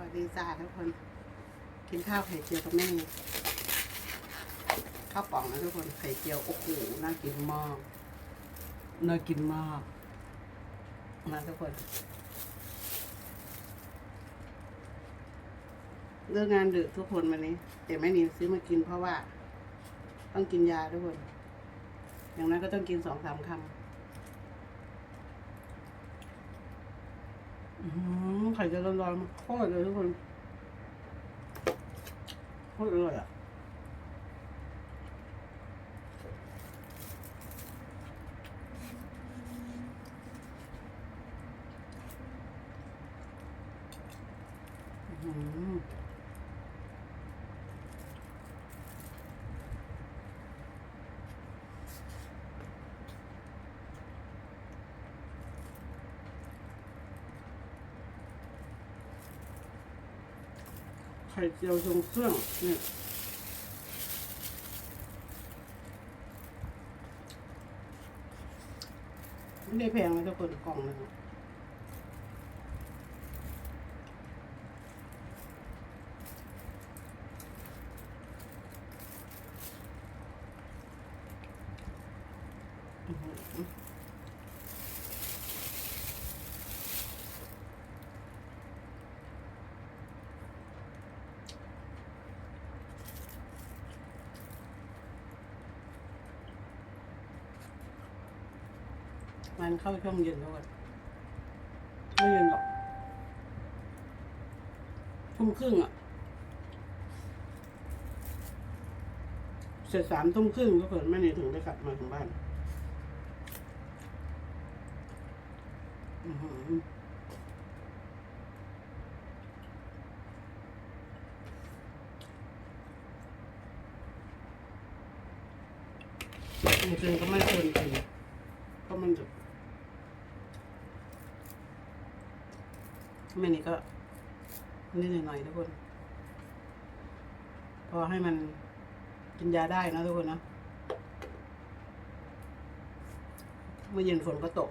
วัสดีจ้าทุกคน กินข้าวไข่เจียวกับแม่ข้าวป่องนะทุกคนไข่เจียวโอ้โหน่ากินมากน่ากินมากมาทุกคนเลิกงานดึกทุกคนวันนี้ แต่แม่นินซื้อมากินเพราะว่า ต้องกินยาทุกคน อย่างนั้นก็ต้องกินสองสามคำอื้อหือ ไข่จะร้อนๆมันโคตรเลยทุกคนโคตรอร่อยอะอื้อ ไข่เจียวทรงเครื่องเนี่ยไม่ได้แพงเลยทุกคนกล่องหนึงอะอื้ มันเข้าช่วงเย็นแล้วกันไม่เย็นหรอกทุ่มครึ่งอะ เสร็จสามทุ่มครึ่งก็เกิดไม่ได้ถึงได้กลับมาถึงบ้านอือหือจริงๆก็ไม่ควรกินเพราะมันจะ ไม่นี่ก็นิดหน่อยๆทุกคน พอให้มันกินยาได้นะทุกคนนะเมื่อเย็นฝนก็ตก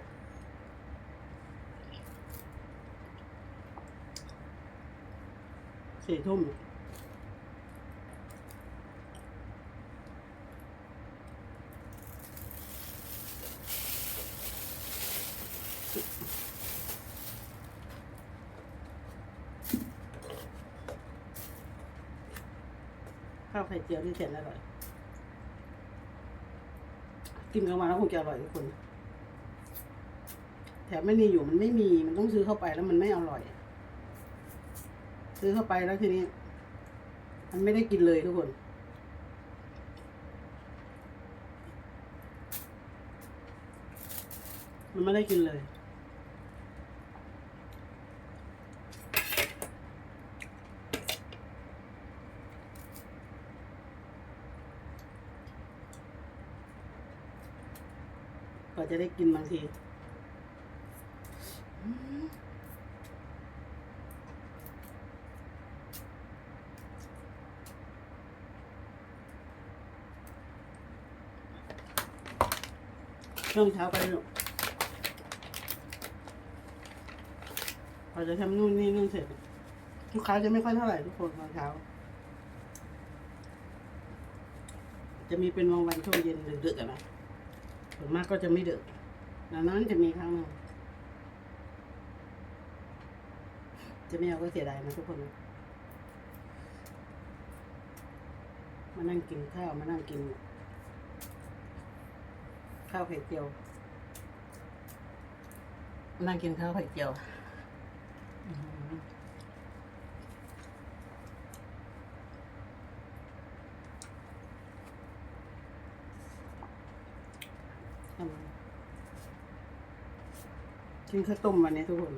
สี่ทุ่ม ข้าวไข่เจียวที่แสนอร่อย กินกันมาแล้วคงจะอร่อยทุกคน แถมไม่มีอยู่มันไม่มี มันต้องซื้อเข้าไปแล้วมันไม่อร่อย ซื้อเข้าไปแล้วทีนี้ มันไม่ได้กินเลยทุกคนมันไม่ได้กินเลย ว่าจะได้กินบางทีช่วงเช้าไปลูกพอจะทำนู่นนี่นู่นเสร็จลูกค้าจะไม่ค่อยเท่าไหร่ทุกคนตอนเช้า จะมีเป็นบางวันช่วงเย็นดึกๆนะ ส่วนมากก็จะไม่ดึกนานๆจะมีครั้งหนึ่งจะไม่เอาก็เสียดายนะทุกคนนะมานั่งกินข้าวมานั่งกิน ข้าวไข่เจียวมานั่งกินข้าวไข่เจียวอื้อหือทำไมกินข้าวต้มวันนี้ทุกคน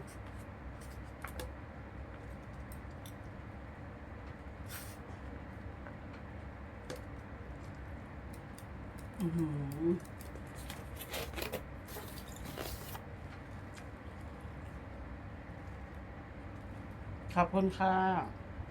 อือหือขอบคุณค่ะ